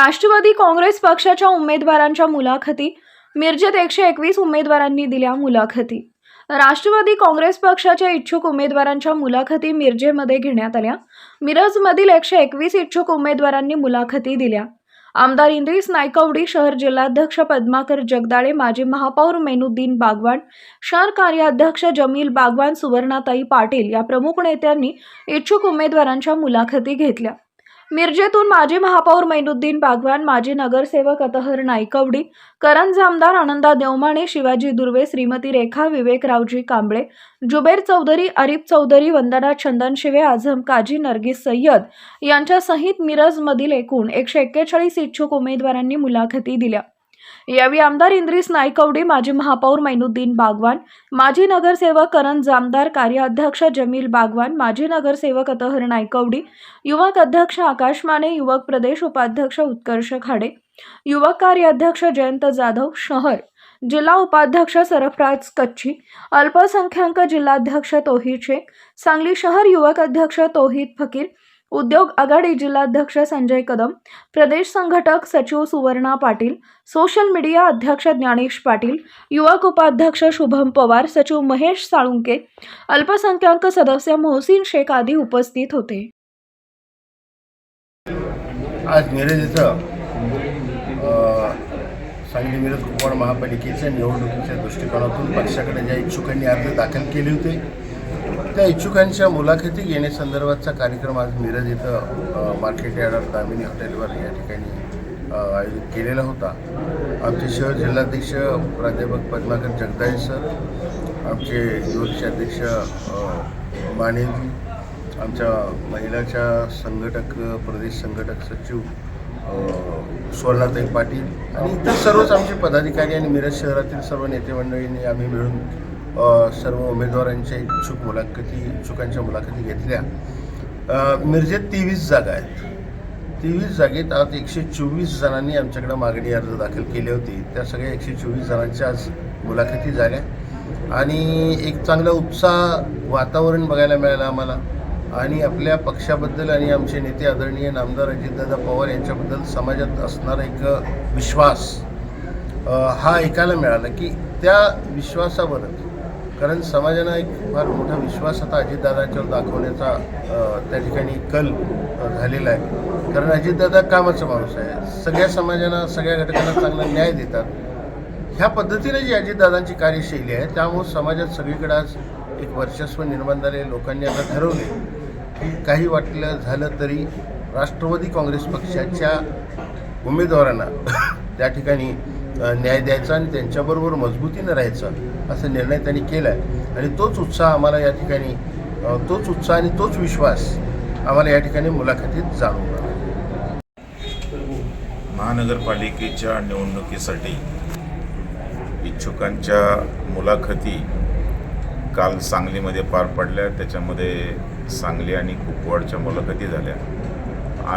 राष्ट्रवादी काँग्रेस पक्षाच्या उमेदवारांच्या मुलाखती. मिरजेत एकशे एकवीस उमेदवारांनी दिल्या मुलाखती. राष्ट्रवादी काँग्रेस पक्षाच्या इच्छुक उमेदवारांच्या मुलाखती मिरजेमध्ये घेण्यात आल्या. मिरजमधील एकशे एकवीस इच्छुक उमेदवारांनी मुलाखती दिल्या. आमदार इंद्रिस नायकवडी शहर जिल्हाध्यक्ष पद्माकर जगदाळे माजी महापौर मेनुद्दीन बागवान शहर कार्याध्यक्ष जमील बागवान सुवर्णाताई पाटील या प्रमुख नेत्यांनी इच्छुक उमेदवारांच्या मुलाखती घेतल्या. मिरजेतून माजी महापौर मैनुद्दीन बागवान माजी नगरसेवक अतहर नायकवडी करंज आमदार आनंदा देवमाणे शिवाजी दुर्वे श्रीमती रेखा विवेकरावजी कांबळे जुबेर चौधरी अरिफ चौधरी वंदना चंदनशिवे आझम काजी नरगिस सय्यद यांच्यासहित मिरजमधील एकूण एकशे एक्केचाळीस इच्छुक उमेदवारांनी मुलाखती दिल्या. यावेळी आमदार इंद्रिस नायकवडे माजी महापौर मैनुद्दीन बागवान माजी नगरसेवक करण जामदार कार्याध्यक्ष जमील बागवान माजी नगरसेवक अतहर नायकवडी युवक अध्यक्ष आकाश माने युवक प्रदेश उपाध्यक्ष उत्कर्ष खाडे युवक कार्याध्यक्ष जयंत जाधव शहर जिल्हा उपाध्यक्ष सरफराज कच्छी अल्पसंख्याक जिल्हाध्यक्ष तोहित शेख सांगली शहर युवक अध्यक्ष तोहित फकीर उद्योग आघाडी जिल्हाध्यक्ष संजय कदम प्रदेश संघटक सचिव सुवर्णा पाटील सोशल मीडिया अध्यक्ष ज्ञानेश पाटील युवक उपाध्यक्ष शुभम पवार सचिव महेश साळुंके अल्पसंख्याक सदस्य मोहसिन शेख आदी उपस्थित होते. आज मिरज इथं सांगली मिरज कुपवाड महापालिकेच्या निवडणुकीच्या दृष्टिकोनातून पक्षाकडे ज्या इच्छुकांनी अर्ज दाखल केले होते त्या इच्छुकांच्या मुलाखती घेण्यासंदर्भातचा कार्यक्रम आज मिरज इथं मार्केट यार्डात दामिनी हॉटेलवर या ठिकाणी आयोजित केलेला होता. आमचे शहर जिल्हाध्यक्ष प्राध्यापक पद्माकर जगदाळे सर आमचे युवकचे अध्यक्ष मानेजी आमच्या महिलाच्या संघटक प्रदेश संघटक सचिव स्वर्णाताई पाटील आणि इतर सर्वच आमचे पदाधिकारी आणि मिरज शहरातील सर्व नेते मंडळींनी आम्ही मिळून सर्व उमेदवारांच्या इच्छुक मुलाखती इच्छुकांच्या मुलाखती घेतल्या. मिरजेत तेवीस जागा आहेत. तेवीस जागेत आज एकशे चोवीस जणांनी आमच्याकडे मागणी अर्ज दाखल केले होते. त्या सगळ्या एकशे चोवीस जणांच्या आज मुलाखती झाल्या. आणि एक चांगलं उत्साह वातावरण बघायला मिळालं आम्हाला. आणि आपल्या पक्षाबद्दल आणि आमचे नेते आदरणीय नामदार अजितदादा पवार यांच्याबद्दल समाजात असणारा एक विश्वास हा ऐकायला मिळाला की त्या विश्वासावरच कारण समाजानं एक फार मोठा विश्वास आता अजितदादांच्यावर दाखवण्याचा त्या ठिकाणी कल झालेला आहे. कारण अजितदादा कामाचा माणूस आहे. सगळ्या समाजाला सगळ्या घटकांना चांगला न्याय देतात. ह्या पद्धतीने जी अजितदादांची कार्यशैली आहे त्यामुळे समाजात सगळीकडे आज एक वर्चस्व निर्माण झाले. लोकांनी आता ठरवले की काही वाटलं झालं तरी राष्ट्रवादी काँग्रेस पक्षाच्या उमेदवारांना त्या ठिकाणी न्याय द्यायचा आणि त्यांच्याबरोबर मजबूतीनं राहायचं असा निर्णय त्यांनी केला आहे आणि तोच उत्साह आम्हाला या ठिकाणी तोच उत्साह आणि तोच विश्वास आम्हाला या ठिकाणी मुलाखतीत जाणवला महानगरपालिकेच्या निवडणुकीसाठी इच्छुकांच्या मुलाखती काल सांगलीमध्ये पार पडल्या. त्याच्यामध्ये सांगली आणि कुपवाडच्या मुलाखती झाल्या.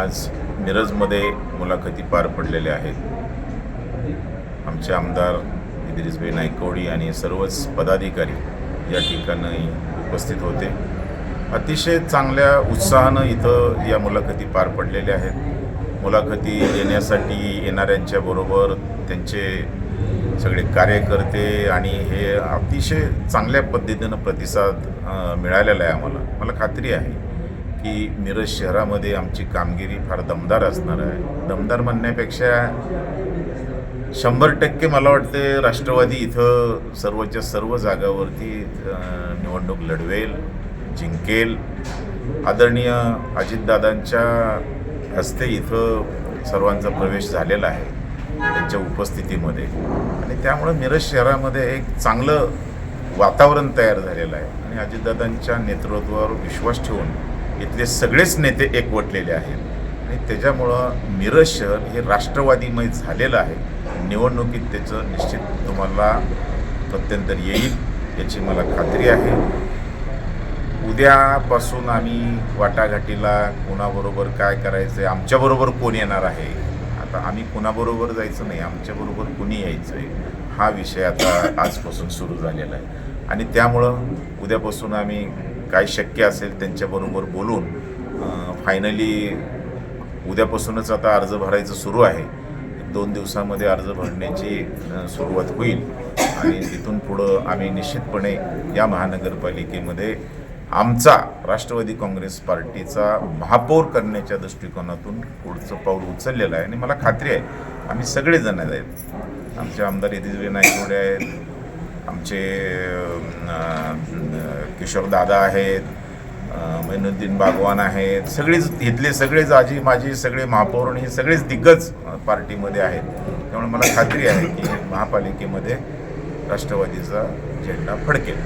आज मिरजमध्ये मुलाखती पार पडलेल्या आहेत. आमचे आमदार इद्रिसभाई नायकवडी आणि सर्वच पदाधिकारी या ठिकाणी उपस्थित होते. अतिशय चांगल्या उत्साहानं इथं या मुलाखती पार पडलेल्या आहेत. मुलाखती येण्यासाठी येणाऱ्यांच्या बरोबर त्यांचे सगळे कार्यकर्ते आणि हे अतिशय चांगल्या पद्धतीनं प्रतिसाद मिळालेला आहे आम्हाला. मला खात्री आहे की मिरज शहरामध्ये आमची कामगिरी फार दमदार असणार आहे. दमदार म्हणण्यापेक्षा शंभर टक्के मला वाटते राष्ट्रवादी इथं सर्वच्या सर्व जागावरती निवडणूक लढवेल जिंकेल. आदरणीय अजितदादांच्या हस्ते इथं सर्वांचा प्रवेश झालेला आहे त्यांच्या उपस्थितीमध्ये. आणि त्यामुळं मिरज शहरामध्ये एक चांगलं वातावरण तयार झालेलं आहे. आणि अजितदादांच्या नेतृत्वावर विश्वास ठेवून इथले सगळेच नेते एकवटलेले आहेत. आणि त्याच्यामुळं मिरज शहर हे राष्ट्रवादीमय झालेलं आहे. निवडणुकीत त्याचं निश्चित तुम्हाला प्रत्यंतर येईल याची मला खात्री आहे. उद्यापासून आम्ही वाटाघाटीला कोणाबरोबर काय करायचं आहे आमच्याबरोबर कोण येणार आहे? आता आम्ही कुणाबरोबर जायचं नाही आमच्याबरोबर कुणी यायचं आहे हा विषय आता आजपासून सुरू झालेला आहे. आणि त्यामुळं उद्यापासून आम्ही काय शक्य असेल त्यांच्याबरोबर बोलून फायनली उद्यापासूनच आता अर्ज भरायचं सुरू आहे. दोन दिवसामध्ये अर्ज भरण्याची सुरुवात होईल. आणि तिथून पुढं आम्ही निश्चितपणे या महानगरपालिकेमध्ये आमचा राष्ट्रवादी काँग्रेस पार्टीचा महापौर करण्याच्या दृष्टिकोनातून पुढचं पाऊल उचललेलं आहे. आणि मला खात्री आहे आम्ही सगळेजण आहेत. आमचे आमदार यतीजवे नायकवडे आहेत. आमचे किशोरदादा आहेत. मैनुद्दीन बागवान आहेत सगळेच इथले सगळेच आजी माझी सगळे महापौर आणि हे सगळेच दिग्गज पार्टीमध्ये आहेत. त्यामुळे मला खात्री आहे की महापालिकेमध्ये राष्ट्रवादीचा झेंडा फडकेल.